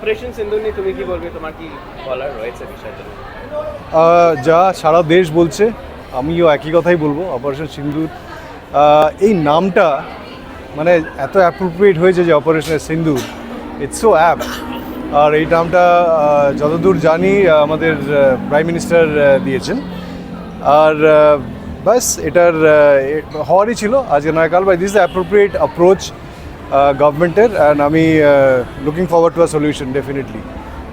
Operation সিন্ধু নিয়ে তুমি কি বলবে? তোমার কি বলার রয়েছে বিষয়টা যা সারা দেশ বলছে আমিও একই কথাই বলব অপারেশন সিন্দুর আহ, এই নামটা মানে এত অ্যাপ্রোপ্রিয়েট হয়েছে যে operation Sindoor it's so apt আর এই নামটা যতদূর জানি আমাদের প্রাইম মিনিস্টার দিয়েছেন। আর ব্যাস এটার হওয়ারই ছিল। আজকে নয় কাল বাই দিস অ্যাপ্রোপ্রিয়েট অ্যাপ্রোচ গভর্নমেন্টের অ্যান্ড আমি looking forward to a solution definitely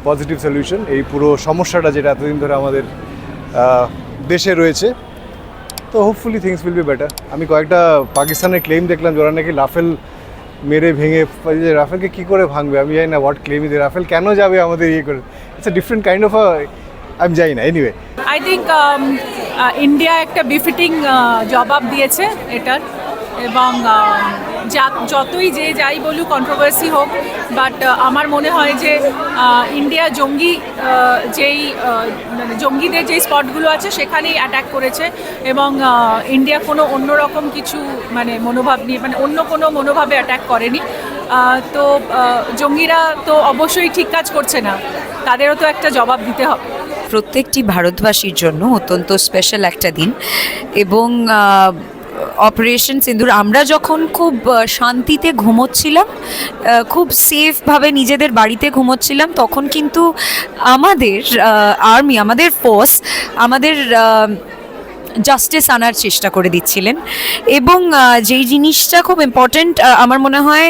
positive solution এই পুরো সমস্যাটা যেটা এতদিন ধরে আমাদের দেশে রয়েছে তো hopefully things will be better আমি কয়েকটা পাকিস্তানের ক্লেম দেখলাম যারা নাকি রাফেল মেরে ভেঙে যে রাফেলকে কী করে ভাঙবে? আমি জানি না হোয়াট ক্লেম ইদে রাফেল কেন যাবে আমাদের ইয়ে করে? It's a different kind of আমি জানি না anyway I think India uh, একটা বিফিটিং জবাব দিয়েছে এটার। এবং যা- যতই যে যাই বলুক কন্ট্রোভার্সি হোক বাট আমার মনে হয় যে ইন্ডিয়া জঙ্গি যেই মানে জঙ্গিদের যেই স্পটগুলো আছে, সেখানেই অ্যাটাক করেছে এবং ইন্ডিয়া কোনো অন্যরকম কিছু মানে মনোভাব নিয়ে মানে অন্য কোনো মনোভাবে অ্যাটাক করেনি। তো জঙ্গিরা তো অবশ্যই ঠিক কাজ করছে না। তাদেরও তো একটা জবাব দিতে হবে। প্রত্যেকটি ভারতবাসীর জন্য অত্যন্ত স্পেশাল একটা দিন এবং অপারেশন সিন্দুর, আমরা যখন খুব শান্তিতে ঘুমোচ্ছিলাম খুব সেফভাবে নিজেদের বাড়িতে ঘুমোচ্ছিলাম, তখন কিন্তু আমাদের আর্মি, আমাদের ফোর্স আমাদের জাস্টিস আনার চেষ্টা করে দিচ্ছিলেন। এবং যেই জিনিসটা খুব ইম্পর্ট্যান্ট আমার মনে হয়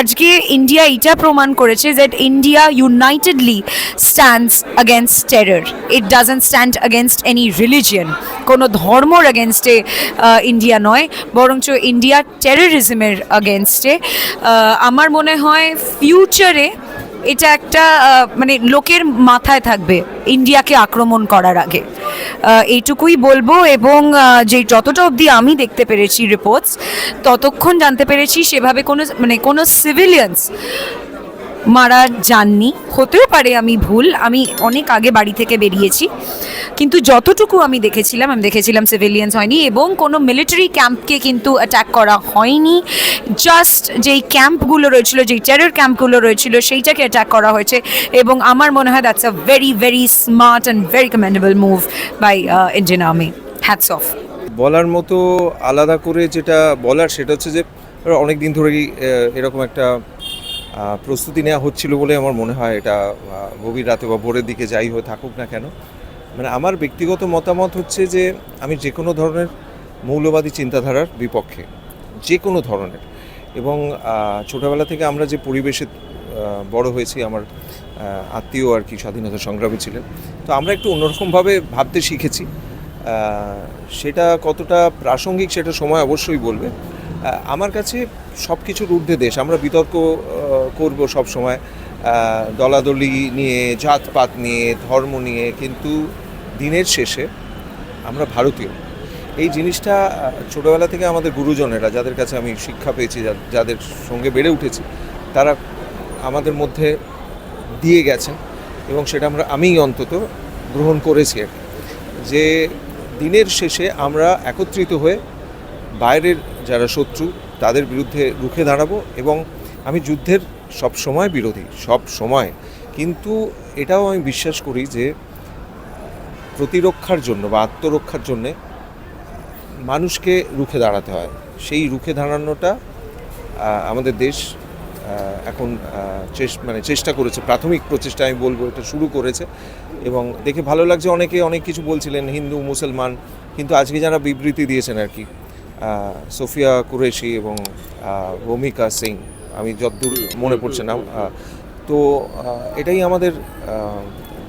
আজকে ইন্ডিয়া এটা প্রমাণ করেছে that India unitedly stands against terror it doesn't stand against any religion কোনো ধর্মর আগেনস্টে ইন্ডিয়া নয়, বরঞ্চ ইন্ডিয়া টেররিজমের আগেনস্টে আমার মনে হয় ফিউচারে এটা একটা মানে লোকের মাথায় থাকবে ইন্ডিয়াকে আক্রমণ করার আগে। এইটুকুই বলব এবং যে যতটা অবধি আমি দেখতে পেরেছি রিপোর্টস ততক্ষণ জানতে পেরেছি সেভাবে কোনো মানে কোনো সিভিলিয়ানস মারা যাননি হতেও পারে আমি ভুল, আমি অনেক আগে বাড়ি থেকে বেরিয়েছি, কিন্তু যতটুকু আমি দেখেছিলাম আমি দেখেছিলাম সিভিলিয়ানস হয়নি এবং কোনো মিলিটারি ক্যাম্পকে কিন্তু অ্যাটাক করা হয়নি। জাস্ট যেই ক্যাম্পগুলো রয়েছিল, যেই টেরর ক্যাম্পগুলো রয়েছিল, সেইটাকে অ্যাটাক করা হয়েছে এবং আমার মনে হয় that's a very very smart and very commendable move by Indian army hats off বলার মতো আলাদা করে যেটা বলার, সেটা হচ্ছে যে অনেক দিন ধরেই এরকম একটা প্রস্তুতি নেওয়া হচ্ছিল বলে আমার মনে হয় এটা গভীর রাতে বা ভোরের দিকে যাই হয়ে থাকুক না কেন। মানে আমার ব্যক্তিগত মতামত হচ্ছে যে, আমি যে কোনো ধরনের মৌলবাদী চিন্তাধারার বিপক্ষে, যে কোনো ধরনের, এবং ছোটবেলা থেকে আমরা যে পরিবেশে বড় হয়েছি, আমার আত্মীয় আর কি স্বাধীনতা সংগ্রামী ছিলেন, তো আমরা একটু অন্যরকমভাবে ভাবতে শিখেছি। সেটা কতটা প্রাসঙ্গিক সেটা সময় অবশ্যই বলবে আমার কাছে সব কিছুর ঊর্ধ্বে দেশ। আমরা বিতর্ক করব সব সময় দলাদলি নিয়ে, জাতপাত নিয়ে, ধর্ম নিয়ে, কিন্তু দিনের শেষে আমরা ভারতীয়। এই জিনিসটা ছোটোবেলা থেকে আমাদের গুরুজনেরা, যাদের কাছে আমি শিক্ষা পেয়েছি যাদের সঙ্গে বেড়ে উঠেছি, তারা আমাদের মধ্যে দিয়ে গেছেন এবং সেটা আমরা আমি অন্তত গ্রহণ করেছি যে দিনের শেষে আমরা একত্রিত হয়ে বাইরের যারা শত্রু, তাদের বিরুদ্ধে রুখে দাঁড়াবো এবং আমি যুদ্ধের সব সময় বিরোধী, সব সময়। কিন্তু এটাও আমি বিশ্বাস করি যে প্রতিরক্ষার জন্য বা আত্মরক্ষার জন্যে মানুষকে রুখে দাঁড়াতে হয়। সেই রুখে দাঁড়ানোটা আমাদের দেশ এখন মানে চেষ্টা করেছে, প্রাথমিক প্রচেষ্টা আমি বলব, এটা শুরু করেছে। এবং দেখে ভালো লাগছে, অনেকে অনেক কিছু বলছিলেন, হিন্দু, মুসলমান, কিন্তু আজকে যারা বিবৃতি দিয়েছেন আর কি সোফিয়া কুরেশি এবং ভূমিকা সিং, আমি যতদূর মনে পড়ছে না তো এটাই আমাদের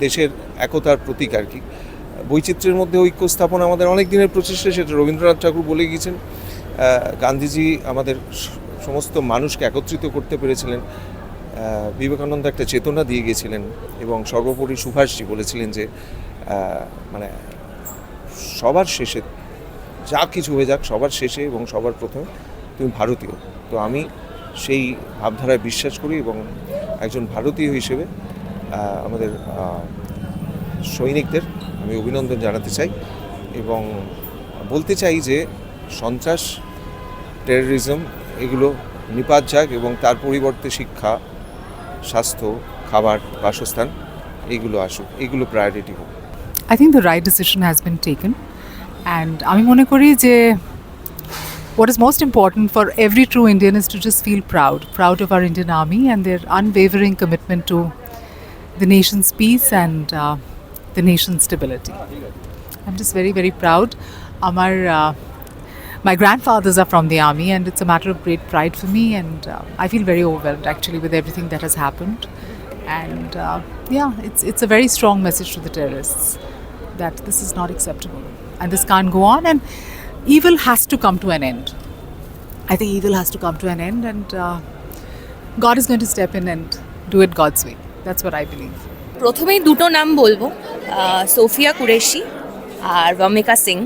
দেশের একতার প্রতীক আর কি। বৈচিত্র্যের মধ্যে ঐক্য স্থাপন আমাদের অনেক দিনের প্রচেষ্টা, সেটা রবীন্দ্রনাথ ঠাকুর বলে গিয়েছেন। গান্ধীজি আমাদের সমস্ত মানুষকে একত্রিত করতে পেরেছিলেন। বিবেকানন্দ একটা চেতনা দিয়ে গিয়েছিলেন এবং সর্বোপরি সুভাষজি বলেছিলেন যে মানে সবার শেষে যা কিছু হয়ে যাক, সবার শেষে এবং সবার প্রথমে তুমি ভারতীয় তো আমি সেই ভাবধারায় বিশ্বাস করি এবং একজন ভারতীয় হিসেবে আমাদের সৈনিকদের আমি অভিনন্দন জানাতে চাই এবং বলতে চাই যে সন্ত্রাস টেররিজম এগুলো নিপাত যাক এবং তার পরিবর্তে শিক্ষা, স্বাস্থ্য, খাবার, বাসস্থান এগুলো আসুক, এগুলো প্রায়োরিটি হোক I think the right decision has been taken. And আমি মনে করি যে what is most important for every true Indian is to just feel proud, proud of our Indian Army and their unwavering commitment to the nation's peace and uh, the nation's stability. I'm just very, very proud. Amar, uh, my grandfathers are from the army, and it's a matter of great pride for me. And uh, I feel very overwhelmed actually with everything that has happened. And uh, yeah, it's it's a very strong message to the terrorists that this is not acceptable And this can't go on. And evil has to come to an end. I think evil has to come to an end, and uh, God is going to step in and do it God's way. That's what I believe. প্রথমেই দুটো নাম বলব সোফিয়া কুরেশি আর রমিকা সিং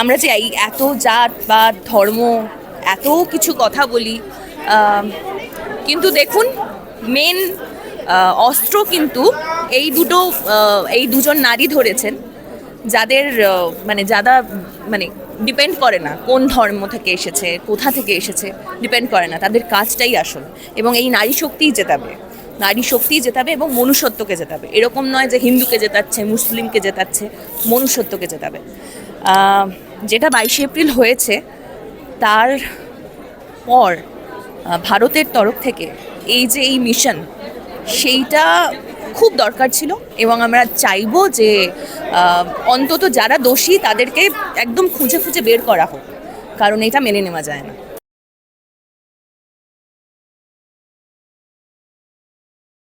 আমরা যে এত জাত বা ধর্ম এত কিছু কথা বলি কিন্তু দেখুন মেন অস্ত্র কিন্তু এই দুটো এই দুজন নারী ধরেছেন, যাদের মানে যারা মানে ডিপেন্ড করে না কোন ধর্ম থেকে এসেছে, কোথা থেকে এসেছে ডিপেন্ড করে না, তাদের কাজটাই আসল। এবং এই নারী শক্তিই জেতাবে। নারী শক্তিই জেতাবে এবং মনুষ্যত্বকে জেতাবে। এরকম নয় যে হিন্দুকে জেতাচ্ছে, মুসলিমকে জেতাচ্ছে, মনুষ্যত্বকে জেতাবে। যেটা বাইশে এপ্রিল হয়েছে, তার পর ভারতের তরফ থেকে এই যে এই মিশন সেইটা খুব দরকার ছিল এবং আমরা চাইব যে অন্তত যারা দোষী তাদেরকে একদম খুঁজে খুঁজে বের করা হোক। কারণ এটা মেনে নেওয়া যায় না।